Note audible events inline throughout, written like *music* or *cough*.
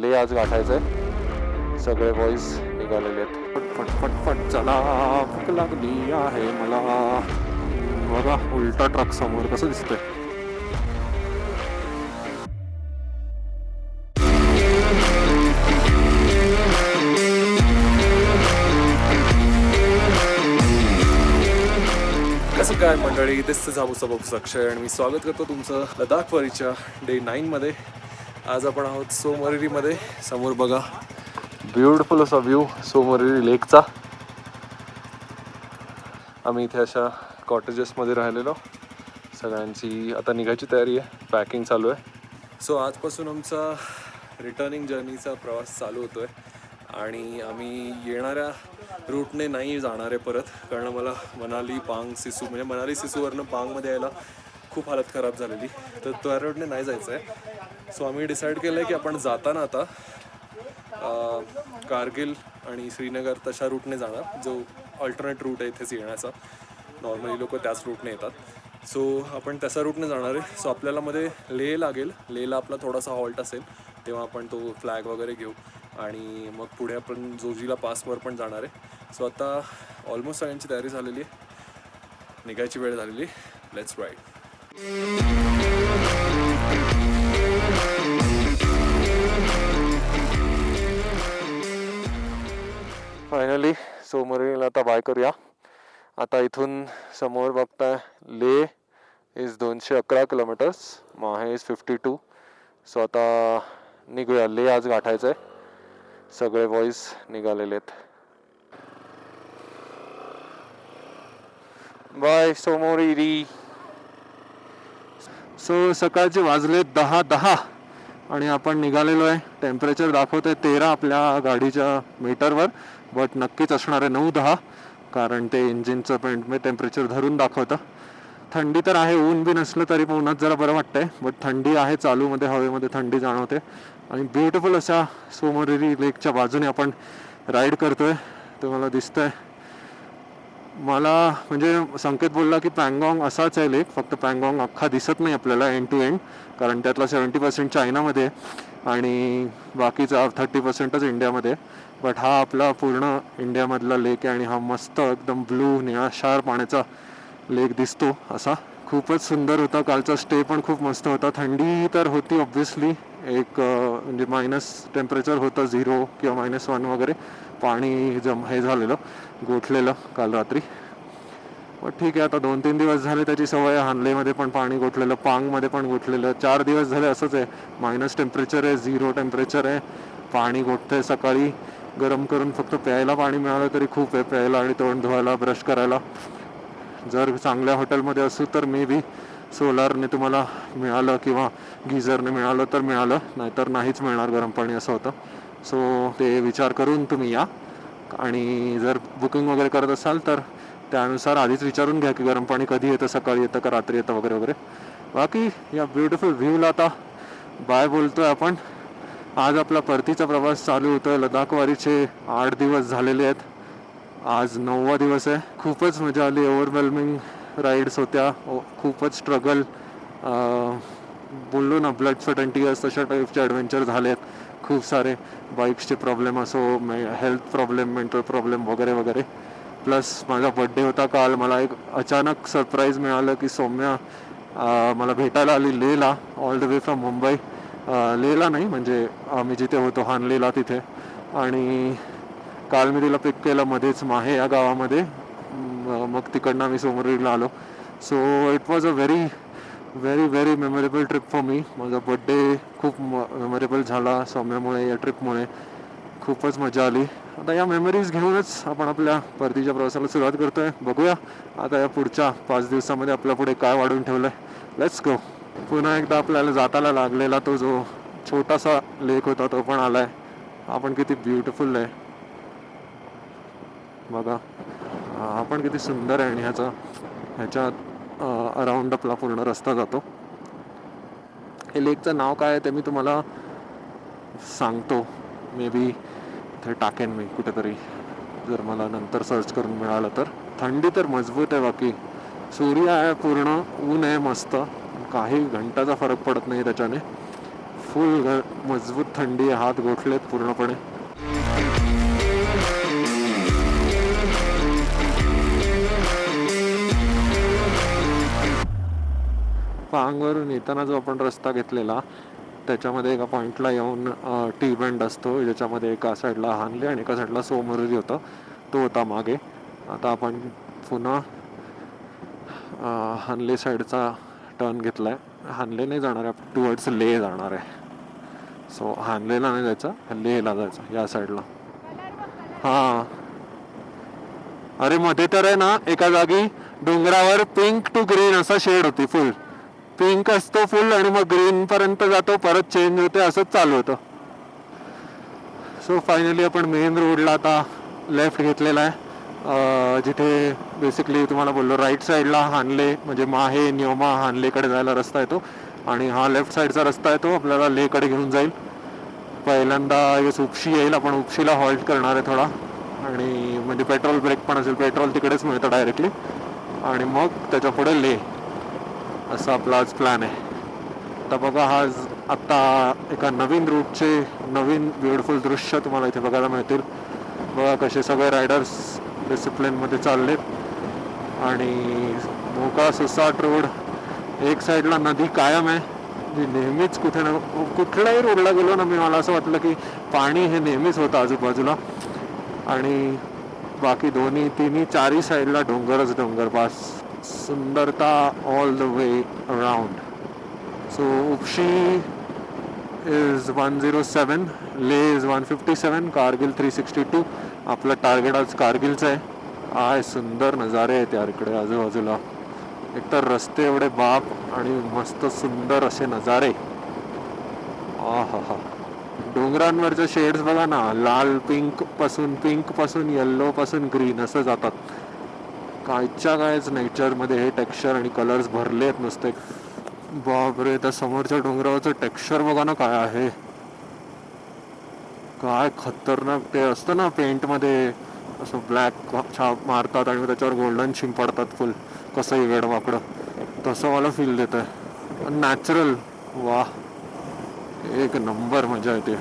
ले आज गाठायचंय. सगळे बॉईज निघालेले आहेत. फटफट फटफट चला भूक लागली आहे मला. बघा उलटा ट्रक समोर कसं दिसतंय. कसं काय मंडळी? दिसतं झाबूचा बाबूचा अक्षय आणि मी स्वागत करतो तुमचं लडाख वरीच्या डे नाईनमध्ये आज आपण आहोत सोमरेरीमध्ये समोर बघा ब्युटिफुल असा व्ह्यू सोमरेरी लेकचा आम्ही इथे अशा कॉटेजेसमध्ये राहिलेलो. सगळ्यांची आता निघायची तयारी आहे. पॅकिंग चालू आहे. सो आजपासून आमचा रिटर्निंग जर्नीचा प्रवास चालू होतो आहे आणि आम्ही येणाऱ्या रूटने नाही जाणार आहे परत. कारण मला मनाली पांग सिसू म्हणजे मनाली सिसूवरनं पांगमध्ये यायला खूप हालत खराब झालेली. तर त्या रूटने नाही जायचं आहे सो आम्ही डिसाईड केलं आहे की आपण जाताना आता कारगिल आणि श्रीनगर तशा रूटने जाणार जो अल्टरनेट रूट आहे इथेच येण्याचा. नॉर्मली लोक त्याच रूटने येतात. सो आपण तशा रूटने जाणार आहे. सो आपल्याला मध्ये लेह लागेल. लेहला आपला थोडासा हॉल्ट असेल. तेव्हा आपण तो फ्लॅग वगैरे घेऊ. आणि मग पुढे आपण जोजीला पासवर पण जाणार आहे. सो आता ऑलमोस्ट सगळ्यांची तयारी झालेली आहे. निघायची वेळ झालेली लेट्स राईड फायनली सोमरीला आता बाय करूया. आता इथून समोर बघताय ले इज दोनशे अकरा किलोमीटर्स माहे इज फिफ्टी टू सो आता निघूया. ले आज गाठायचं आहे सगळे बॉईज निघालेले आहेत. बाय सोमोरी सो सकाळचे वाजले दहा दहा आणि आपण निघालेलो आहे. टेम्परेचर दाखवतंय तेरा आपल्या गाडीच्या मीटरवर बट नक्कीच असणार आहे नऊ दहा कारण ते इंजिनचं पण टेम्परेचर धरून दाखवतं. थंडी तर आहे ऊन बी नसलं तरी पण उन्हात जरा बरं वाटतंय बट थंडी आहे चालूमध्ये हवेमध्ये थंडी जाणवते. आणि ब्युटिफुल अशा सोमोरेरी लेकच्या बाजूने आपण राईड करतोय. तुम्हाला दिसतंय मला म्हणजे संकेत बोलला की पँगॉंग असाच आहे लेक फक्त पँगॉंग अख्खा दिसत नाही आपल्याला एंड टू एंड कारण त्यातला सेवन्टी पर्सेंट चायनामध्ये आणि बाकीचा थर्टी पर्सेंटच इंडियामध्ये. बट हा आपला पूर्ण इंडियामधला लेक आहे आणि हा मस्त एकदम ब्लू निळाशार पाण्याचा लेक दिसतो असा. खूपच सुंदर होता कालचा स्टे पण खूप मस्त होता. थंडी तर होती ऑब्व्हियसली एक म्हणजे मायनस टेम्परेचर होतं झिरो किंवा मायनस वन वगैरे. पाणी जम हे झालेलं गोठलेलं काल रात्री. पण ठीक आहे आता दोन तीन दिवस झाले त्याची सवय हानलेमध्ये पण पाणी गोठलेलं पांगमध्ये पण गोठलेलं. चार दिवस झाले असंच आहे. मायनस टेम्परेचर आहे झिरो टेम्परेचर आहे. पाणी गोठतंय सकाळी. गरम करून फक्त प्यायला पाणी मिळालं तरी खूप आहे प्यायला आणि तोंड धुवायला ब्रश करायला. जर चांगल्या हॉटेलमध्ये असू तर मे बी सोलारने तुम्हाला मिळालं किंवा गिझरने मिळालं तर मिळालं नाहीतर नाहीच मिळणार गरम पाणी असं होतं. सो ते विचार करून तुम्ही या. आणि जर बुकिंग वगैरे करत असाल तर त्यानुसार आधीच विचारून घ्या की गरम पाणी कधी येतं सकाळी येतं का रात्री येतं वगैरे वगैरे. बाकी या ब्युटिफुल व्ह्यूला आता बाय बोलतोय आपण. आज आपला परतीचा प्रवास चालू होतोय. आहे वारीचे आठ दिवस झालेले आहेत. आज नववा दिवस आहे. खूपच मजा आली. ओव्हरवेल्मिंग राईड्स होत्या. खूपच स्ट्रगल बोललो ना ब्लड स्वेट अँड टीयर्स तशा टाईपचे ॲडव्हेंचर झाले आहेत खूप सारे बाईक्सचे प्रॉब्लेम असो हेल्थ प्रॉब्लेम मेंटल प्रॉब्लेम वगैरे वगैरे. प्लस माझा बड्डे होता काल मला एक अचानक सरप्राईज मिळालं की सौम्या मला भेटायला आली लेला all the way from Mumbai. लेला नाही म्हणजे आम्ही जिथे होतो हानलेला तिथे. आणि काल मी तिला पिक केलं मध्येच माहे या गावामध्ये. मग तिकडनं आम्ही सोमरीला आलो. So it was a very very very memorable trip for me माझा बड्डे खूप मेमोरेबल झाला सौम्यामुळे या ट्रिपमुळे खूपच मजा आली. आता या मेमरीज घेऊनच आपण आपल्या परतीच्या प्रवासाला सुरुवात करतोय. बघूया. आता या पुढच्या पाच दिवसामध्ये आपल्या पुढे काय वाढून ठेवलंय. लेट्स गो पुन्हा एकदा आपल्याला जाताला लागलेला तो जो छोटासा लेक होता तो पण आलाय. आहे आपण किती ब्युटिफुल आहे. बघा. आपण किती सुंदर आहे आणि ह्याचा ह्याच्यात अराउंड आपला पूर्ण रस्ता जातो. हे लेकचं नाव काय आहे ते मी तुम्हाला सांगतो. मे बी ते टाकेन मी कुठेतरी. जर मला नंतर सर्च करून मिळालं तर. थंडी तर मजबूत आहे बाकी. सूर्य आहे पूर्ण ऊन आहे मस्त. काही घंटाचा फरक पडत नाही त्याच्याने. फुल मजबूत थंडी आहे. हात गोठलेत पूर्णपणे. पांगवरून येताना जो आपण रस्ता घेतलेला त्याच्यामध्ये एका पॉईंटला येऊन टी बँड असतो. ज्याच्यामध्ये एका साईडला हानले आणि एका साईडला सोमरुदी होतं. तो होता मागे. आता आपण पुन्हा हानले साईडचा टर्न घेतला आहे हानले नाही जाणार आहे टुवर्ड्स ले जाणार आहे. सो हानलेला नाही जायचं लेला जायचं या साईडला. हां. अरे मध्ये तर आहे ना एका जागी डोंगरावर पिंक टू ग्रीन असा शेड होती फुल पिंक असतो फुल आणि मग ग्रीन पर्यंत जातो परत चेंज होते असंच चालू होतं. सो फायनली आपण मेन रोडला आता लेफ्ट घेतलेला आहे. जिथे बेसिकली तुम्हाला बोललो राईट साईडला हानले म्हणजे माहे न्योमा हानलेकडे जायला रस्ता येतो. आणि हा लेफ्ट साईडचा रस्ता येतो आपल्याला लेकडे घेऊन जाईल. पहिल्यांदा येस उपशी येईल आपण उपशीला हॉल्ट करणार आहे थोडा. आणि म्हणजे पेट्रोल ब्रेक पण असेल पेट्रोल तिकडेच मिळतं डायरेक्टली आणि मग त्याच्या पुढे ले. असा आपला आज प्लॅन आहे. आता बघा हा आज आत्ता एका नवीन रूटचे नवीन ब्युटिफुल दृश्य तुम्हाला इथे बघायला मिळतील. बघा कसे सगळे रायडर्स डिसिप्लिनमध्ये चालले आणि मोका सुसाट रोड एक साईडला नदी कायम आहे. जी नेहमीच कुठे ना कुठल्याही रोडला गेलो ना मी मला असं वाटलं की पाणी हे नेहमीच होतं आजूबाजूला. आणि बाकी दोन्ही तिन्ही चारही साईडला डोंगरच डोंगर पास. सुंदरता all the way around so Upshi is one zero seven Leh is one fifty seven Kargil three sixty two आपलं टार्गेट आज कारगिलचं आहे. आय सुंदर नजारे आहेत यार इकडे आजूबाजूला. एकतर रस्ते एवढे बाप आणि मस्त सुंदर असे नजारे. आ हा हा डोंगरांवरचे शेड्स बघा ना लाल पिंकपासून पिंकपासून येल्लो पासून ग्रीन असं जातात. कायच्या कायच नेचरमध्ये हे टेक्स्चर आणि कलर्स भरले आहेत नुसते. बापरे त्या समोरच्या डोंगरावरचं टेक्स्चर बघा ना काय आहे. काय खतरनाक ते असतं ना पेंटमध्ये. असं ब्लॅक छाप मारतात आणि त्याच्यावर गोल्डन शिंपडतात फुल. कसंही वेडवाकडं तसं मला फील देतं आहे नॅचरल वा एक नंबर मजा येते.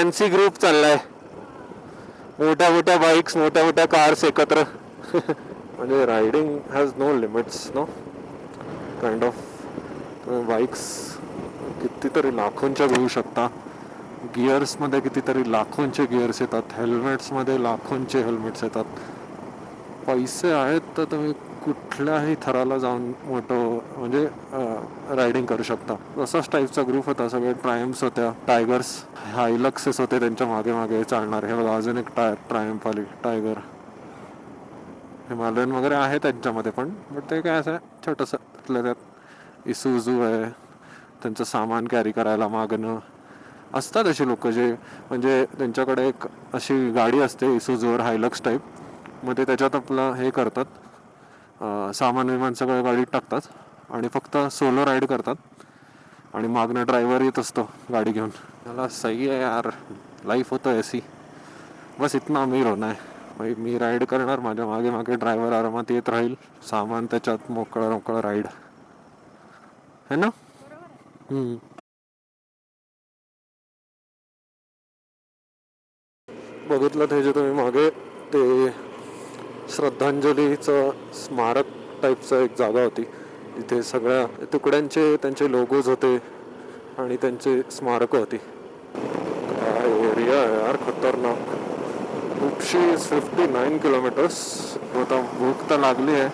फॅन्सी ग्रुप चाललाय. मोठ्या मोठ्या बाईक्स मोठ्या मोठ्या कार्स एकत्र. *laughs* म्हणजे riding has no limits no kind of तुम्ही बाईक्स कितीतरी लाखोंच्या घेऊ शकता. गिअर्समध्ये कितीतरी लाखोंचे गिअर्स येतात. हेल्मेट्समध्ये लाखोंचे हेल्मेट्स येतात. पैसे आहेत तर तुम्ही कुठल्याही थराला जाऊन मोठं म्हणजे रायडिंग करू शकता. तसाच टाईपचा ग्रुप होता. सगळे ट्रायम्स होत्या. टायगर्स हायलक्सेस होते त्यांच्या मागे मागे चालणार. हे बघा अजून एक टाय ट्रायम्फ आली. टायगर हिमालयन वगैरे आहे त्यांच्यामध्ये पण बट ते काय असं छोटंसं त्यातल्या त्यात. इसूजू आहे. त्यांचं सामान कॅरी करायला मागणं. असतात असे लोक जे म्हणजे त्यांच्याकडे एक अशी गाडी असते इसूजूवर हायलक्स टाईप मग ते त्याच्यात आपलं हे करतात. सामान विमान सगळं गाडीत टाकतात आणि फक्त सोलो राईड करतात आणि मागणं ड्रायव्हर येत असतो गाडी घेऊन. मला सही आहे यार लाईफ होतं ऐसी बस इतना अमीर होणार आहे मी राईड करणार माझ्या मागे मागे ड्रायव्हर आरामात येत राहील सामान त्याच्यात मोकळं मोकळं राईड. है ना? बघितलं त्याचे तुम्ही मागे ते श्रद्धांजलीचं स्मारक टाईपचं एक जागा होती. इथे सगळ्या तुकड्यांचे त्यांचे लोगोज होते आणि त्यांचे स्मारकं होती. काय एरिया यार खतरनाक. उपशी फिफ्टी नाईन किलोमीटर्स आता भूक तर लागली आहे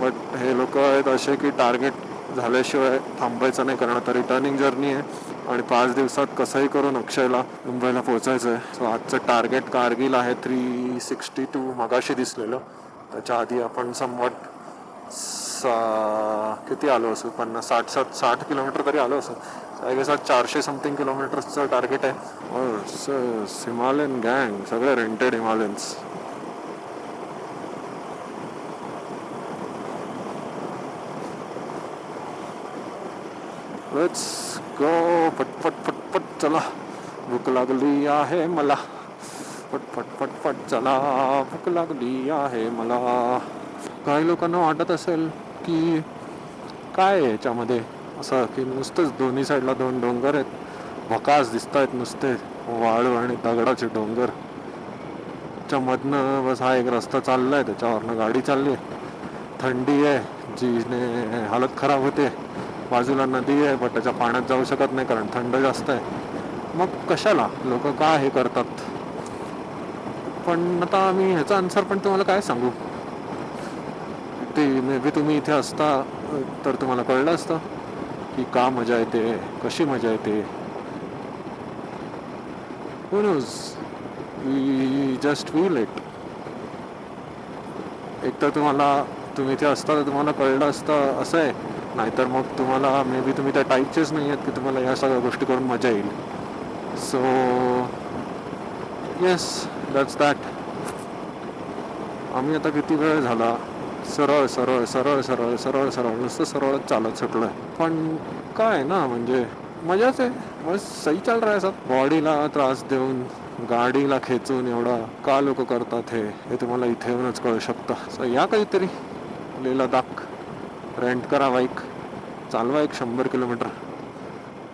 बट हे लोक आहेत असे की टार्गेट झाल्याशिवाय थांबायचं नाही कारण आता रिटर्निंग जर्नी आहे. आणि पाच दिवसात कसंही करून अक्षयला मुंबईला पोहोचायचं आहे सो आजचं टार्गेट कारगिल आहे थ्री सिक्स्टी टू मगाशी दिसलेलं. त्याच्या आधी आपण समवट सा किती आलो असू? पन्नास साठ सात साठ किलोमीटर तरी आलो असू. आय गेस आज चारशे समथिंग किलोमीटर्सचं टार्गेट आहे. हिमालयन गँग सगळे रेंटेड हिमालयन्स लेट्स गो पटपट पटपट चला. भूक लागली आहे मला. पटपट पटपट चला. भूक लागली आहे मला. काही लोकांना वाटत असेल की काय आहे याच्यामध्ये? असं की नुसतंच दोन्ही साईडला दोन डोंगर आहेत. भकास दिसत आहेत नुसते. वाळू आणि दगडाचे डोंगर. त्याच्यामधनं बस हा एक रस्ता चालला आहे त्याच्यावरनं गाडी चालली आहे. थंडी आहे जीने हालत खराब होते. बाजूला नदी आहे पण त्याच्या पाण्यात जाऊ शकत नाही कारण थंड जास्त आहे. मग कशाला? लोक का हे करतात? पण आता मी ह्याचा आन्सर पण तुम्हाला काय सांगू? ते मे बी तुम्ही इथे असता तर तुम्हाला कळलं असतं की का मजा येते कशी मजा येते. Who we just just feel एक तर तुम्हाला तुम्ही इथे असता तर तुम्हाला कळलं असतं असं आहे. नाहीतर मग तुम्हाला मे बी तुम्ही त्या टाईपचेच नाही आहेत की तुम्हाला या सगळ्या गोष्टी करून मजा येईल. सो येस दॅट्स दॅट आम्ही आता किती वेळ झाला? सरळ सरळ सरळ सरळ सरळ सरळ नुसतं सरळच चालत सुटलोय. पण काय ना म्हणजे मजाच आहे. बस सही चाल रहा है सब बॉडीला त्रास देऊन गाडीला खेचून एवढा का लोक करतात हे हे तुम्हाला इथे येऊनच कळू शकतं. सो या काहीतरी. लेला दाख रेंट करा बाईक चालवा एक शंभर किलोमीटर.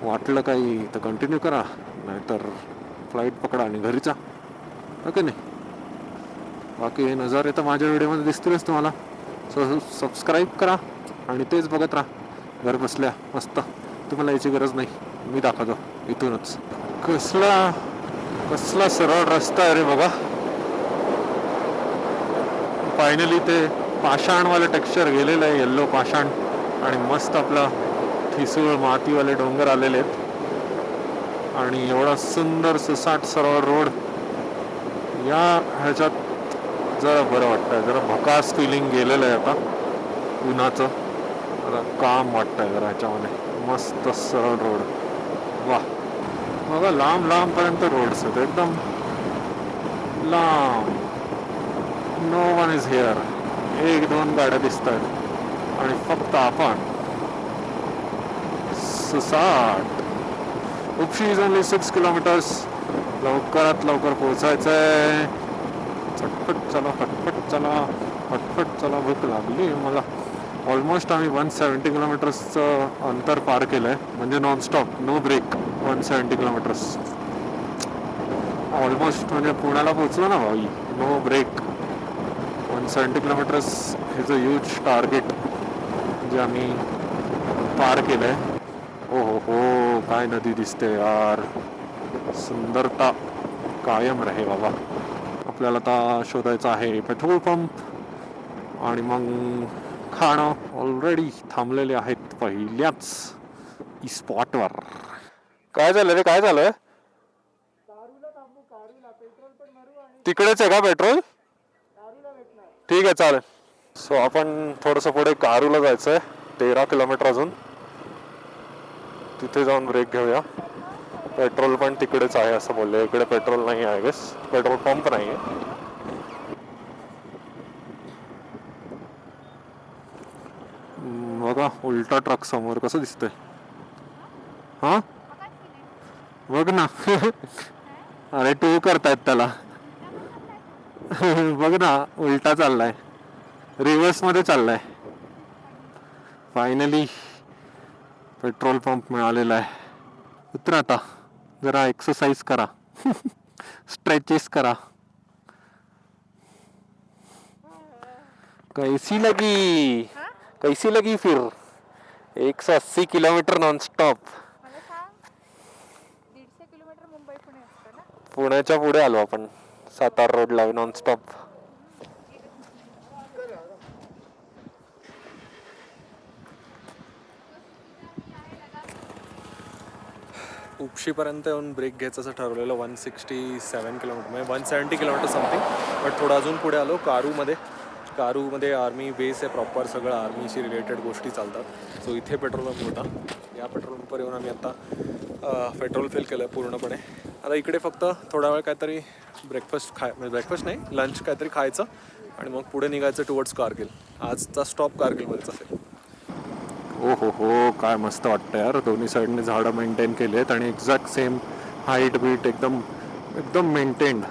वाटलं काही तर कंटिन्यू करा नाहीतर फ्लाईट पकडा आणि घरीचा ओके हो नाही? बाकी हे नजारे तर माझ्या व्हिडिओमध्ये दिसतीलच तुम्हाला. सो सबस्क्राईब करा आणि तेच बघत राहा. घर बसल्या मस्त. तुम्हाला याची गरज नाही. मी दाखवतो इथूनच. कसला कसला सरळ रस्ता आहे रे बघा फायनली ते पाषाणवालं टेक्स्चर गेलेलं आहे येल्लो पाषाण. आणि मस्त आपला ठिसूळ मातीवाले डोंगर आलेले आहेत. आणि एवढा सुंदर सुसाट सरळ रोड या ह्याच्यात जरा बरं वाटतंय. जरा भकास फिलिंग गेलेलं आहे आता. उन्हाचं. जरा काम वाटतंय जरा ह्याच्यामध्ये. मस्त सरळ रोड. वा बघा लांब लांबपर्यंत रोड्स आहेत. एकदम लांब. नो वन इज हिअर एक दोन गाड्या दिसत आहेत आणि फक्त आपण सुसाट Upshi is only six kilometres लवकरात लवकर पोहोचायचं आहे चटपट चला फटफट चला फटफट चला भूक लागली मला. ऑलमोस्ट आम्ही वन सेवन्टी किलोमीटर्सचं अंतर पार केलं आहे म्हणजे nonstop no break one seventy kilometres almost म्हणजे पुण्याला पोहोचलो ना भाई no break one seventy kilometres is a huge target जे आम्ही पार केलं आहे हो हो हो काय नदी दिसते यार. सुंदरता कायम राहे बाबा. आपल्याला आता शोधायचं आहे. पेट्रोल पंप आणि मग खाणं ऑलरेडी थांबलेले आहेत पहिल्याच स्पॉटवर काय झालं रे? काय झालं? तिकडेच आहे का पेट्रोल? ठीक आहे चालेल. सो आपण थोडंसं पुढे कारूला जायचं आहे तेरा किलोमीटर अजून. तिथे जाऊन ब्रेक घेऊया. पेट्रोल पण तिकडेच आहे असं बोलले. इकडे पेट्रोल नाही आहे गेस पेट्रोल पंप नाही आहे. बघा उलटा ट्रक समोर कसं दिसतंय. हा? बघ ना. *laughs* अरे टू करतायत त्याला. *laughs* बघ ना उलटा चाललाय. रिव्हर्स मध्ये चाललाय. फायनली पेट्रोल पंप मिळालेला आहे. उतरा आता. जरा एक्सरसाइज करा. *laughs* स्ट्रेचेस करा. कैसी लगी? कैसी लगी फिर? एक सौ अस्सी किलोमीटर नॉन स्टॉप मला सांग. दीडशे पुणे असतं ना? पुण्याच्या पुढे आलो आपण. सातारा रोडला नॉन स्टॉप उपशीपर्यंत येऊन ब्रेक घ्यायचं असं ठरवलेलं वन सिक्स्टी सेवन किलोमीटर म्हणजे one seventy kilometre something but थोडं अजून पुढे आलो कारूमध्ये. कारूमध्ये आर्मी बेस आहे प्रॉपर सगळं आर्मीशी रिलेटेड गोष्टी चालतात. सो इथे पेट्रोल पंप होता. या पेट्रोल पंपवर येऊन आम्ही आता पेट्रोल फिल केलं पूर्णपणे. आता इकडे फक्त थोडा वेळ काहीतरी ब्रेकफास्ट खाय म्हणजे ब्रेकफास्ट नाही लंच काहीतरी खायचं. आणि मग पुढे निघायचं टुवर्ड्स कारगिल. आजचा स्टॉप कारगिलमध्येच असेल हो हो हो काय मस्त वाटतं यार. दोन्ही साईडने झाडं मेंटेन केली आहेत आणि एक्झॅक्ट सेम हाईट बीट एकदम एकदम मेंटेन्ड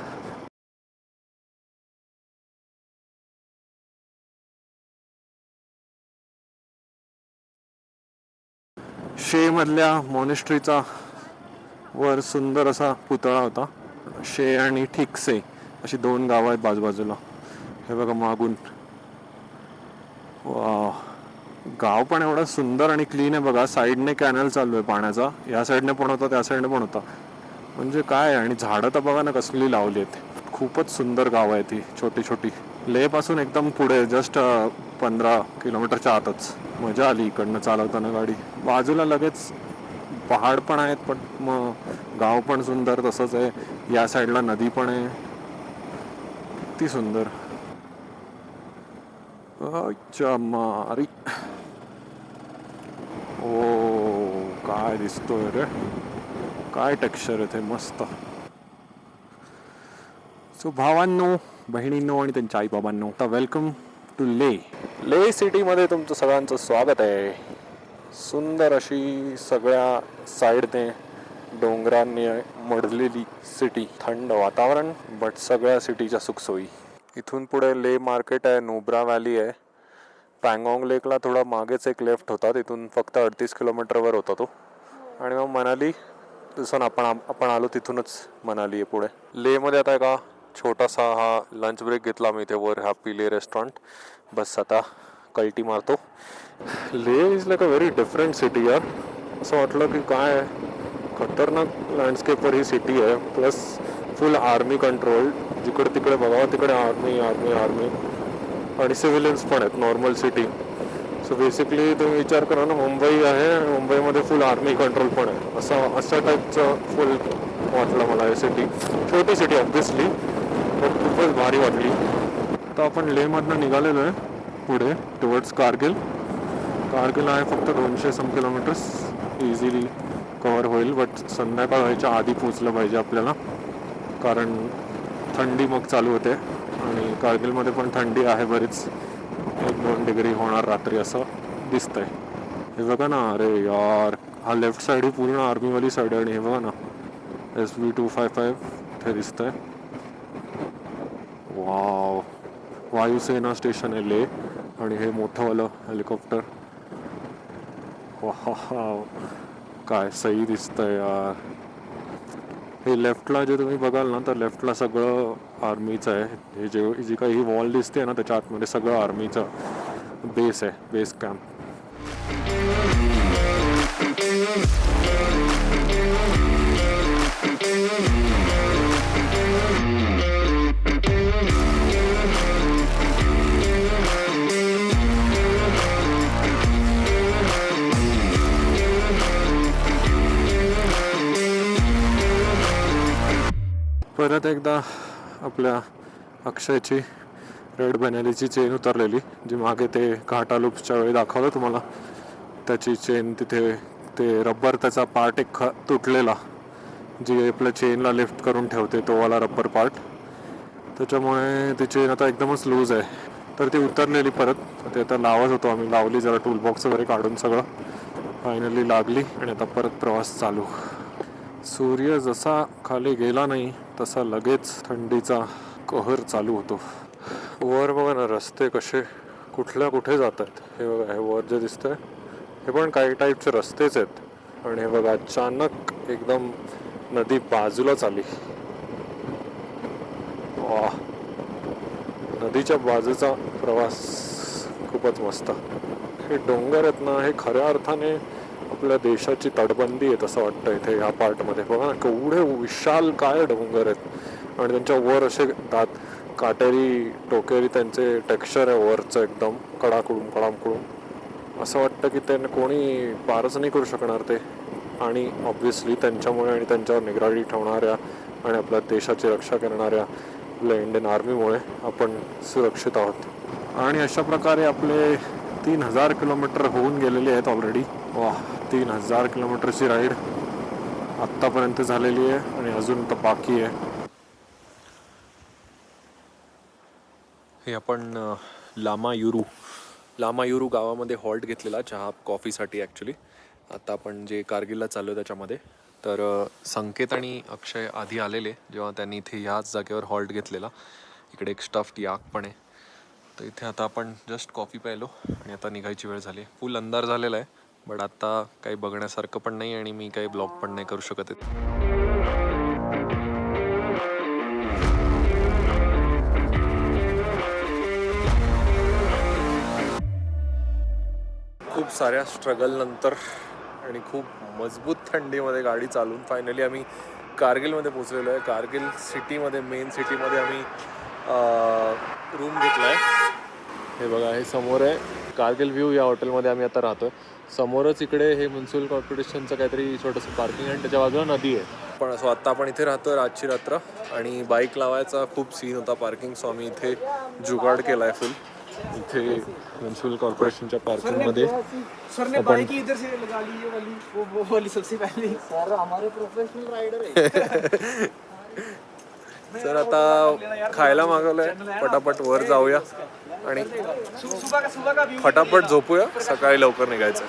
शे मधल्या मॉनेस्ट्रीचा वर सुंदर असा पुतळा होता. शे आणि ठिकसे अशी दोन गावं आहेत बाजूबाजूला. हे बघा मागून. वा गाव पण एवढं सुंदर आणि क्लीन आहे बघा. साईडने कॅनल चालू आहे पाण्याचा. या साईडने पण होता त्या साईडने पण होता. म्हणजे काय आणि झाडं तर बघा ना कसली लावली आहेत. खूपच सुंदर गाव आहे ती छोटी छोटी लेपासून एकदम पुढे जस्ट पंधरा किलोमीटरच्या आतच. मजा आली इकडनं चालवताना गाडी. बाजूला लगेच पहाड पण आहेत पण मग गाव पण सुंदर तसंच आहे. या साईडला नदी पण आहे. किती सुंदर. अच्छा मारी. ओ काय दिसतोय रे? काय टेक्स्चर आहे ते मस्त. सो भावांनो बहिणींनो आणि त्यांच्या आईबाबांनो आता वेलकम टू ले ले सिटीमध्ये तुमचं सगळ्यांचं स्वागत आहे. सुंदर अशी सगळ्या साईडने डोंगरांनी मढलेली सिटी थंड वातावरण बट सगळ्या सिटीच्या सुखसोयी. इथून पुढे ले मार्केट आहे नोब्रा व्हॅली आहे. पँगॉंग लेकला थोडा मागेच एक लेफ्ट होता. तिथून फक्त अडतीस किलोमीटरवर होता तो. आणि मग मनाली जसं आपण आपण आलो तिथूनच मनाली आहे पुढे. लेमध्ये आता एका छोटासा हा लंच ब्रेक घेतला मी इथे वर हॅपी ले रेस्टॉरंट बस आता कल्टी मारतो. ले is like a very different city यार. असं वाटलं की काय खतरनाक लँडस्केपवर ही सिटी आहे. प्लस फुल आर्मी कंट्रोल जिकडे तिकडे बघावं तिकडे आर्मी आर्मी आर्मी आणि सिव्हिलियन्स पण आहेत नॉर्मल सिटी सो बेसिकली तुम्ही विचार करा ना मुंबई आहे आणि मुंबईमध्ये फुल आर्मी कंट्रोल पण आहे. असं अशा टाईपचं फुल वाटलं मला हे सिटी छोटी सिटी ऑब्विसली पण खूपच भारी वाटली. तर आपण लेहमधनं निघालेलो आहे पुढे टुवर्ड्स कारगिल. कारगिल आहे फक्त दोनशे सम किलोमीटर्स इझिली कवर होईल बट संध्याकाळ व्हायच्या आधी पोचलं पाहिजे आपल्याला. कारण थंडी मग चालू होते. आणि कारगिलमध्ये पण थंडी आहे बरीच. एक दोन डिग्री होणार रात्री असं दिसतंय. हे बघा ना अरे यार. हा लेफ्ट साईड ही पूर्ण आर्मीवाली साईड आहे आणि हे बघा ना. S B two five five इथे दिसतंय. वाव. वायुसेना स्टेशन आहे ले. आणि हे मोठंवालं हेलिकॉप्टर. वाव. काय सही दिसतंय यार. हे लेफ्टला जे तुम्ही बघाल ना तर लेफ्टला सगळं आर्मीचं आहे. हे जे जी काही ही वॉल दिसते ना त्याच्या आतमध्ये सगळं आर्मीचं बेस आहे बेस कॅम्प परत एकदा आपल्या अक्षयची रेड बॅनेलीची चेन उतरलेली जी मागे ते घाटा लूप्सच्या वेळी दाखवलं तुम्हाला. त्याची चेन तिथे ते रबर त्याचा पार्ट एक ख तुटलेला जी आपल्या चेनला लिफ्ट करून ठेवते तो वाला रबर पार्ट त्याच्यामुळे ती चेन आता एकदमच लूज आहे. तर ती उतरलेली परत. ते आता लावत होतो आम्ही. लावली जरा टूलबॉक्स वगैरे काढून सगळं. फायनली लागली आणि आता परत प्रवास चालू. सूर्य जसा खाली गेला नाही तसा लगेच थंडीचा कहर चालू होतो. वर बघा ना रस्ते कसे कुठल्या कुठे जात आहेत हे बघा हे वर जे दिसतंय हे पण काही टाईपचे रस्तेच आहेत. आणि हे बघा अचानक एकदम नदी बाजूलाच आली वा नदीच्या बाजूचा प्रवास खूपच मस्त. हे डोंगर आहेत ना हे खऱ्या अर्थाने आपल्या देशाची तटबंदी आहे असं वाटतं इथे ह्या पार्टमध्ये. बघा ना केवढे विशाल काय डोंगर आहेत. आणि त्यांच्या वर असे दात काटेरी टोकेरी त्यांचे टेक्स्चर आहे वरचं एकदम कडाकडून कडामकडून असं वाटतं की त्यांना कोणी पारच नाही करू शकणार ते. आणि ऑब्व्हियसली त्यांच्यामुळे आणि त्यांच्यावर निगराणी ठेवणाऱ्या आणि आपल्या देशाची रक्षा करणाऱ्या आपल्या इंडियन आर्मीमुळे आपण सुरक्षित आहोत. आणि अशा प्रकारे आपले तीन हजार किलोमीटर होऊन गेलेले आहेत ऑलरेडी वा तीन हजार किलोमीटरची राईड आत्तापर्यंत झालेली आहे आणि अजून तर बाकी आहे. हे आपण लामा युरू लामा युरू गावामध्ये हॉल्ट घेतलेला चहा कॉफीसाठी ॲक्च्युली आता आपण जे कारगिलला चाललो आहे त्याच्यामध्ये तर संकेत आणि अक्षय आधी आलेले जेव्हा त्यांनी इथे ह्याच जागेवर हॉल्ट घेतलेला. इकडे एक स्टफ्ड याक पण आहे. तर इथे आता आपण जस्ट कॉफी प्यायलो आणि आता निघायची वेळ झाली फुल अंधार झालेला आहे. बट आता काही बघण्यासारखं पण नाही आणि मी काही ब्लॉग पण नाही करू शकत खूप साऱ्या स्ट्रगल नंतर आणि खूप मजबूत थंडीमध्ये गाडी चालून फायनली आम्ही कारगिलमध्ये पोचलेलो आहे. कारगिल सिटीमध्ये मेन सिटीमध्ये आम्ही रूम घेतला आहे. हे बघा हे समोर आहे. कारगिल व्ह्यू या हॉटेलमध्ये आम्ही आता राहतो समोरच इकडे हे म्युन्सिपल कॉर्पोरेशनचं काहीतरी छोटंसं पार्किंग आहे आणि त्याच्या बाजूला नदी आहे. पण सो आत्ता आपण इथे राहतो आजची रात्र आणि बाईक लावायचा खूप सीन होता पार्किंग सो आम्ही इथे जुगाड केला आहे फुल इथे म्युन्सिपल कॉर्पोरेशनच्या पार्किंगमध्ये सर आता खायला मागवलंय. पटापट वर जाऊया. आणि फटाफट झोपूया. सकाळी लवकर निघायचं.